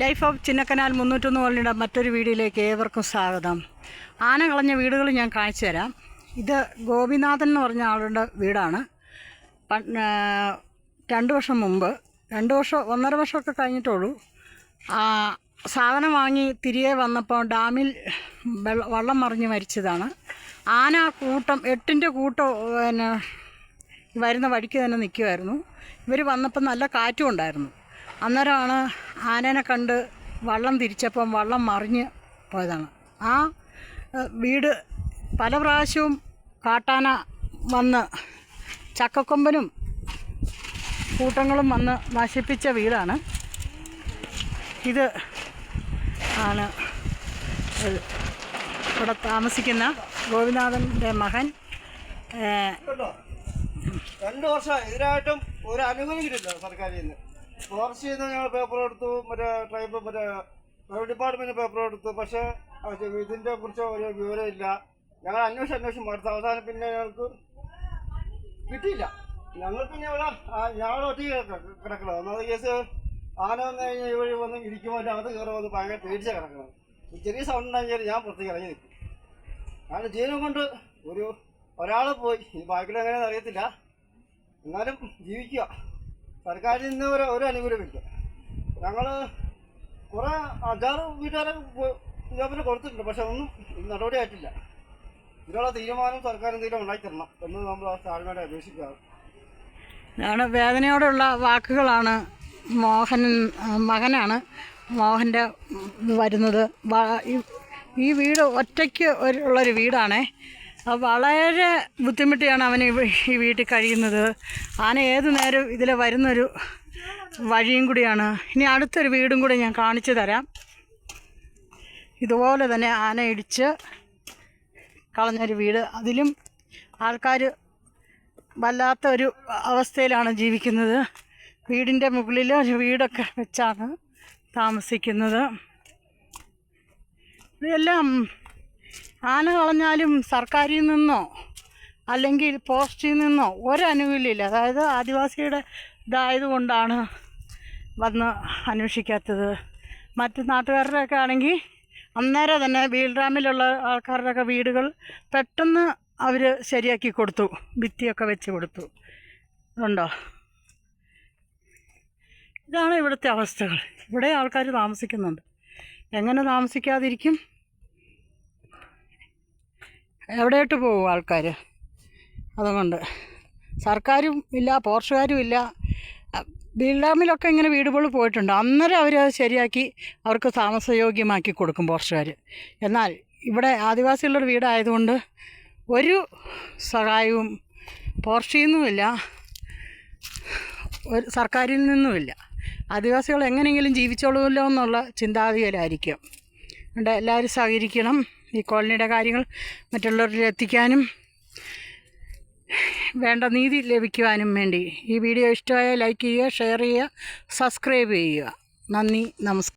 Life of Chinnakanal മുന്നൂറ്റൊന്ന് കോളനിയുടെ മറ്റൊരു വീഡിയോയിലേക്ക് ഏവർക്കും സ്വാഗതം. ആന കളഞ്ഞ വീടുകൾ ഞാൻ കാണിച്ചു തരാം. ഇത് ഗോപിനാഥൻ എന്ന് പറഞ്ഞ ആളുടെ വീടാണ്. രണ്ട് വർഷം മുമ്പ് രണ്ട് വർഷം ഒന്നര വർഷമൊക്കെ കഴിഞ്ഞിട്ടുള്ളൂ സാധനം വാങ്ങി തിരികെ വന്നപ്പോൾ ഡാമിൽ വെള്ള വള്ളം മറിഞ്ഞ് മരിച്ചതാണ്. ആന കൂട്ടം എട്ടിന്റെ കൂട്ടം പിന്നെ വരുന്ന വഴിക്ക് തന്നെ നിൽക്കുമായിരുന്നു ഇവർ വന്നപ്പോൾ നല്ല കാറ്റും ഉണ്ടായിരുന്നു. അന്നേരമാണ് ആനനെ കണ്ട് വള്ളം തിരിച്ചപ്പം വള്ളം മറിഞ്ഞ് പോയതാണ്. ആ വീട് പല പ്രാവശ്യവും കാട്ടാന വന്ന് ചക്കക്കൊമ്പനും കൂട്ടങ്ങളും വന്ന് നശിപ്പിച്ച വീടാണ്. ഇത് ആണ്. ഇവിടെ താമസിക്കുന്ന ഗോപിനാഥന്റെ മകൻ. രണ്ട് വർഷം ഇതിനായിട്ടും ഒരു അനുകൂലം കിട്ടില്ല സർക്കാരിൽ നിന്ന്. ഫോറസ്റ്റിൽ നിന്ന് ഞങ്ങൾ പേപ്പർ എടുത്തു മറ്റേ ട്രൈബ് മറ്റേ റവന്യൂ ഡിപ്പാർട്ട്മെന്റ് പേപ്പർ എടുത്തു. പക്ഷേ അത് ഇതിന്റെ കുറിച്ച് ഒരു വിവരം ഇല്ല ഞങ്ങൾ അന്വേഷിച്ച് അന്വേഷിച്ച് മടുത്തു അവസാനം പിന്നെ ഞങ്ങൾക്ക് കിട്ടിയില്ല. ഞങ്ങൾക്ക് പിന്നെ ഇവിടെ ഞങ്ങൾ ഒറ്റ കിടക്കണം. ഒന്നാമത് കേസ് ആന വന്നു കഴിഞ്ഞാൽ ഈ വഴി വന്ന് ഇരിക്കുമ്പോൾ അകത്ത് കയറി വന്ന് ഭയങ്കര പേടിച്ച കിടക്കണം ചെറിയ സൗണ്ട് ഉണ്ടായാൽ ഞാൻ പുറത്തേക്ക് ഇറങ്ങി നിൽക്കും. ഞാൻ ജീവനം കൊണ്ട് ഒരു ഒരാൾ പോയി. ഈ ബാക്കിൽ എങ്ങനെയാണെന്ന് അറിയത്തില്ല. എന്നാലും ജീവിക്കുക. സർക്കാരിൽ നിന്ന് ഒരു ഒരു അനുകൂലമില്ല. ഞങ്ങൾ കുറേ അഞ്ചാറ് വീട്ടുകാരെ ഇതേപോലെ കൊടുത്തിട്ടുണ്ട്. പക്ഷെ ഒന്നും നടപടി ആയിട്ടില്ല ഇതിനുള്ള തീരുമാനം സർക്കാർ എന്തെങ്കിലും ഉണ്ടാക്കി തരണം എന്ന് നമ്മൾ ആ താഴ്മയുടെ അപേക്ഷിക്കുക ഇതാണ് വേദനയോടുള്ള വാക്കുകളാണ് മോഹൻ മകനാണ് മോഹന്റെ വരുന്നത്. ഈ- വീട് ഒറ്റയ്ക്ക് ഉള്ളൊരു വീടാണേ. വളരെ ബുദ്ധിമുട്ടിയാണ് വീ- ഈ വീട്ടിൽ കഴിയുന്നത്. ആന ഏത് നേരം ഇതിൽ വരുന്നൊരു വഴിയും കൂടിയാണ്. ഇനി അടുത്തൊരു വീടും കൂടി ഞാൻ കാണിച്ചു തരാം. ഇതുപോലെ തന്നെ ആന ഇടിച്ച് കളഞ്ഞൊരു വീട്. അതിലും ആൾക്കാർ വല്ലാത്ത ഒരു അവസ്ഥയിലാണ് ജീവിക്കുന്നത്. വീടിന്റെ മുകളിൽ ഒരു വീടൊക്കെ വെച്ചാണ് താമസിക്കുന്നത്. ഇതെല്ലാം ആന കളഞ്ഞാലും സർക്കാരിൽ നിന്നോ അല്ലെങ്കിൽ പോസ്റ്റിൽ നിന്നോ ഒരനുകൂല്യമില്ല. അതായത് ആദിവാസിയുടെ ഇതായത് കൊണ്ടാണ് വന്ന് അന്വേഷിക്കാത്തത്. മറ്റ് നാട്ടുകാരുടെയൊക്കെ ആണെങ്കിൽ അന്നേരം തന്നെ വീൽഡ്രാമിലുള്ള ആൾക്കാരുടെയൊക്കെ വീടുകൾ പെട്ടെന്ന് അവർ ശരിയാക്കി കൊടുത്തു. ഭിത്തിയൊക്കെ വെച്ച് കൊടുത്തു. ഉണ്ടോ? ഇതാണ് ഇവിടുത്തെ അവസ്ഥകൾ. ഇവിടെ ആൾക്കാർ താമസിക്കുന്നുണ്ട്. എങ്ങനെ താമസിക്കാതിരിക്കും? എവിടെയോട്ട് പോകും ആൾക്കാർ അതുകൊണ്ട് സർക്കാരും ഇല്ല പോർച്ചുകാരും ഇല്ല. ബിൽഡാമിലൊക്കെ ഇങ്ങനെ വീടുകൾ പോയിട്ടുണ്ട്. അന്നേരം അവർ അത് ശരിയാക്കി അവർക്ക് താമസയോഗ്യമാക്കി കൊടുക്കും പോർച്ചുകാർ എന്നാൽ ഇവിടെ ആദിവാസികളുടെ വീടായതുകൊണ്ട് ഒരു സഹായവും പോർച്ചിന്നുമില്ല ഒരു സർക്കാരിൽ നിന്നുമില്ല. ആദിവാസികൾ എങ്ങനെയെങ്കിലും ജീവിച്ചോളൂല്ലോ എന്നുള്ള ചിന്താഗതിയിലായിരിക്കും. അതുകൊണ്ട് എല്ലാവരും സഹകരിക്കണം. ഈ കോളനിയുടെ കാര്യങ്ങൾ മറ്റുള്ളവരിൽ എത്തിക്കാനും വേണ്ട നീതി ലഭിക്കുവാനും വേണ്ടി. ഈ വീഡിയോ ഇഷ്ടമായ ലൈക്ക് ചെയ്യുക ഷെയർ ചെയ്യുക സബ്സ്ക്രൈബ് ചെയ്യുക. നന്ദി നമസ്കാരം.